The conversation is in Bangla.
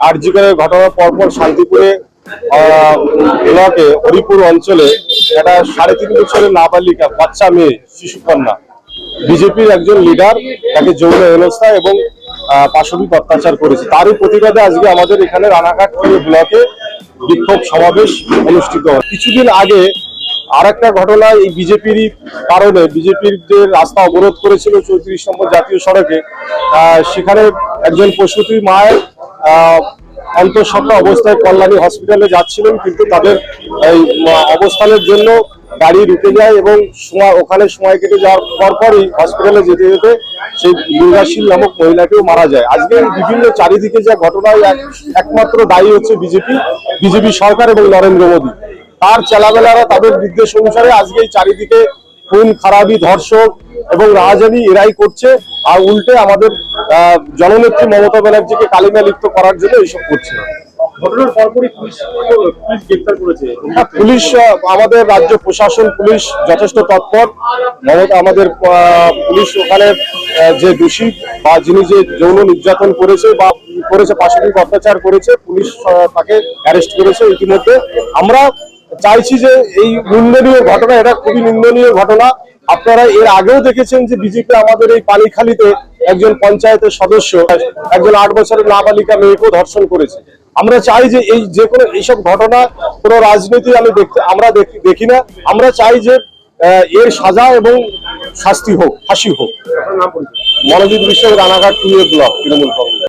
আরজিকরের ঘটনার পরপর শান্তিপুরে ব্লকে হরিপুর অঞ্চলে একটা সাড়ে তিন বছরের নাবালিকা বাচ্চা মেয়ে, শিশুকন্যা। বিজেপির একজন লিডার তাকে যৌন হেনস্থা এবং পাশবিক অত্যাচার করেছে। তারই প্রতিবাদে আজকে আমাদের এখানে রানাঘাট ব্লকে বিক্ষোভ সমাবেশ অনুষ্ঠিত হয়। কিছুদিন আগে আর একটা ঘটনা এই বিজেপির কারণে, বিজেপির যে রাস্তা অবরোধ করেছিল চৌত্রিশ নম্বর জাতীয় সড়কে সেখানে একজন প্রসূতি মায়ের অন্তঃসত্ত্বা অবস্থায় কল্যাণী হসপিটালে যাচ্ছিলেন, কিন্তু তাদের এই অবস্থানের জন্য গাড়ি রুকে যায় এবং সময়, ওখানে সময় কেটে যাওয়ার পরপরই হসপিটালে যেতে যেতে সেই দুর্গাশীল নামক মহিলাকেও মারা যায়। আজকে বিভিন্ন চারিদিকে যা ঘটনায় এক- একমাত্র দায়ী হচ্ছে বিজেপি বিজেপি সরকার এবং নরেন্দ্র মোদী। তার চেলাবেলারা তাদের নির্দেশ অনুসারে আজকে এই চারিদিকে খুন, খারাপি ধর্ষক এবং রাহাজানি এরাই করছে আর উল্টে আমাদের জননেত্রী মমতা ব্যানার্জিকে কালিমা লিপ্ত করার জন্য এইসব করছে। ঘটনার পরপরই পুলিশ পুলিশ করেছে। হ্যাঁ, পুলিশ আমাদের রাজ্য প্রশাসন পুলিশ যথেষ্ট তৎপর। আমাদের পুলিশ ওখানে যে দোষী বা যিনি যে যৌন নির্যাতন করেছে বা করেছে পাশবিক অত্যাচার করেছে পুলিশ তাকে অ্যারেস্ট করেছে ইতিমধ্যে। আমরা চাইছি যে এই নিন্দনীয় ঘটনা এটা খুবই নিন্দনীয় ঘটনা। আপনারা এর আগেও দেখেছেন যে বিজেপি আমাদের এই পানিখালিতে একজন পঞ্চায়েতের সদস্য, একজন আট বছরের নাবালিকা মেয়েকেও ধর্ষণ করেছে। আমরা চাই যে এই যে কোনো এইসব ঘটনা, কোনো রাজনীতি আমি দেখতে আমরা দেখি- না। আমরা চাই যে এর সাজা এবং শাস্তি হোক, ফাঁসি হোক। Monojit Biswa Ranaghat, two A block, Trinamool Congress.